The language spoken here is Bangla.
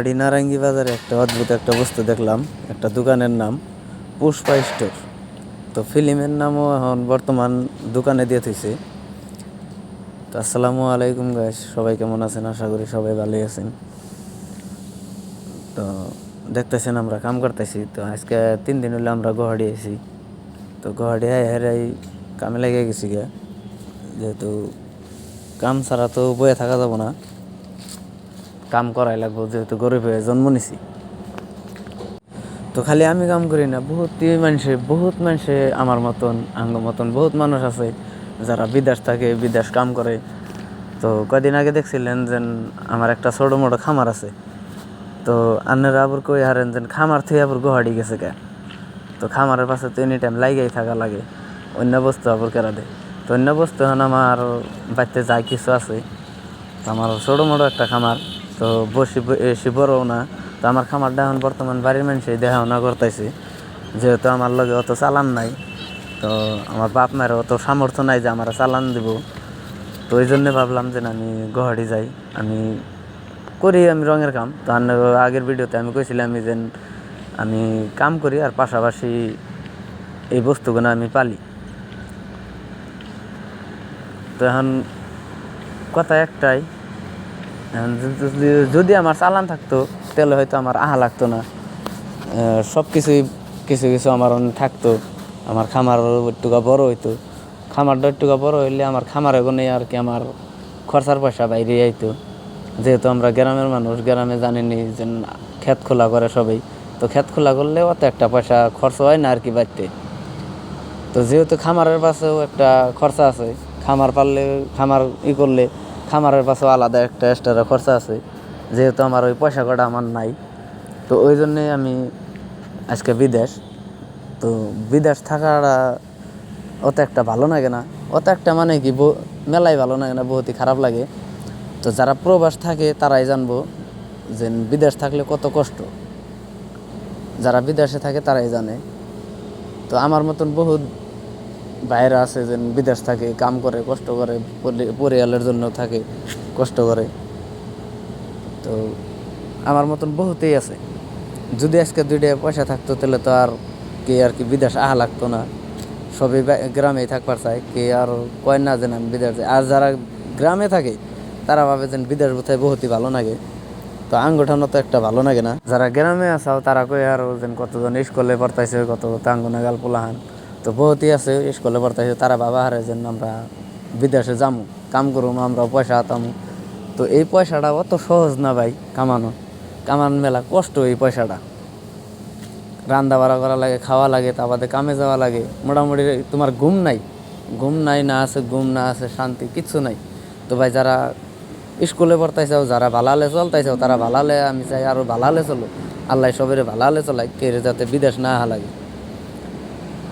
গুয়াহাটি নারাঙ্গি বাজারে একটা অদ্ভুত একটা বস্তু দেখলাম, একটা দোকানের নাম পুষ্পা স্টোর। তো ফিল্মের নামও এখন বর্তমান দোকানে দিয়ে থইছে। তো আসসালামু আলাইকুম গাইস সবাই কেমন আছেন? আশা করি সবাই ভালোই আছেন। তো দেখতেছেন আমরা, কাম করতেছি। তো আজকে তিন দিন হলে আমরা গুয়াহাটি আইছি। তো গুয়াহাটি আয় হেরাই কামে লেগে গেছি গে যেহেতু কাম ছাড়া তো বয়ে থাকা যাব না। কাম করাই লাগবো, যেহেতু গরিব হয়ে জন্ম নিছি। তো খালি আমি কাম করি না বহুত মানুষে বহুত মানুষে আমার মতন, আঙ্গ মতন বহুত মানুষ আছে, যারা বিদেশ থাকে, বিদেশ কাম করে। তো কদিন আগে দেখছিলেন যে আমার একটা ছোটো মোটো খামার আছে। তো আন্নারা আবার কই হারেন যে খামার থেকে আবার গুহাড়ি গেছে কে তো খামারের পাশে তো এনি টাইম লাগাই থাকা লাগে, অন্য বস্তু আবার কেরা দেয়। তো অন্য বস্তু এখন আমার বাড়িতে যাই কিছু আছে আমার ছোটো মোটো একটা খামার। তো বসি বড়ও না। তো আমার খামারটা এখন বর্তমান বাড়ির মানুষই দেখাশোনা করতেছে। যেহেতু আমার লগে অত চালান নাই, তো আমার বাপ মায়ের অত সামর্থ্য নাই যে আমার চালান দিব। তো ওই জন্যে ভাবলাম যে আমি গুয়াহাটি যাই। আমি করি আমি রঙের কাম। তো আগের ভিডিওতে আমি কইছিলাম যে আমি কাম করি আর পাশাপাশি এই বস্তুগুলো আমি পালি। তো এখন কথা একটাই যদি- আমার চালান থাকতো, তাহলে হয়তো আমার আহা লাগতো না। সব কিছুই কিছু কিছু আমার থাকতো। আমার খামার একটুকা বড় হইতো। খামারটা একটুকা বড় হইলে আমার খামারে গনে আর কি আমার খরচার পয়সা বাইরে আইতো। যেহেতু আমরা গ্রামের মানুষ, গ্রামে জানেনি যে ক্ষেত খোলা করে সবাই। তো ক্ষেত খোলা করলে অত একটা পয়সা খরচ হয় না আর কি বাড়তে। তো যেহেতু খামারের পাশেও একটা খরচা আছে, খামার পারলে, খামার ই করলে খামারের পাশেও আলাদা একটা এক্সট্রা খরচা আছে, যেহেতু আমার ওই পয়সা কটা আমার নাই। তো ওই জন্যে আমি আজকে বিদেশ। তো বিদেশ থাকাটা অত একটা ভালো লাগে না। অত একটা মানে কি মেলাই ভালো লাগে না বহুতই খারাপ লাগে। তো যারা প্রবাস থাকে, তারাই জানব যে বিদেশ থাকলে কত কষ্ট। যারা বিদেশে থাকে, তারাই জানে। তো আমার মতন বহুত বাইরে আছে যে বিদেশ থাকে, কাম করে, কষ্ট করে, পরি- পরিয়ালের জন্য থাকে, কষ্ট করে। তো আমার মতন বহুতেই আছে। যদি আজকে দুইটা পয়সা থাকতো, তাহলে তো আর কে আর কি বিদেশ আহা লাগতো না। সবই গ্রামেই থাকবার চায় কে আর কয় না যে না আমি বিদেশ। আর যারা গ্রামে থাকে, তারা ভাবে যে বিদেশ বোধহয় বহুতই ভালো লাগে। তো আঙ্গুঠানো তো একটা ভালো লাগে না। যারা গ্রামে আসাও, তারা কই আর যেন কতজন স্কুলে পড়তাইছে কত তাঙ্গ নাগাল পোলাহান। তো বহুতই আছে, স্কুলে পড়তাইছে তারা বাবা হারে যেন আমরা বিদেশে যামু, কাম করুম, আমরা পয়সা হাতামু। তো এই পয়সাটা অত সহজ না ভাই কামানো। কামান মেলা কষ্ট এই পয়সাটা। রান্না বাড়া করা লাগে, খাওয়া লাগে, তা বাদে কামে যাওয়া লাগে। মোটামুটি তোমার ঘুম নাই। ঘুম নাই, না আছে ঘুম, না আছে শান্তি, কিচ্ছু নাই। তো ভাই যারা স্কুলে পড়তাইছাও যারা ভালালে চলতাইছাও তারা ভালালে আমি চাই আরও ভালালে চলো আল্লাহ সবের ভালালে চলাই কে যাতে বিদেশ না আহা লাগে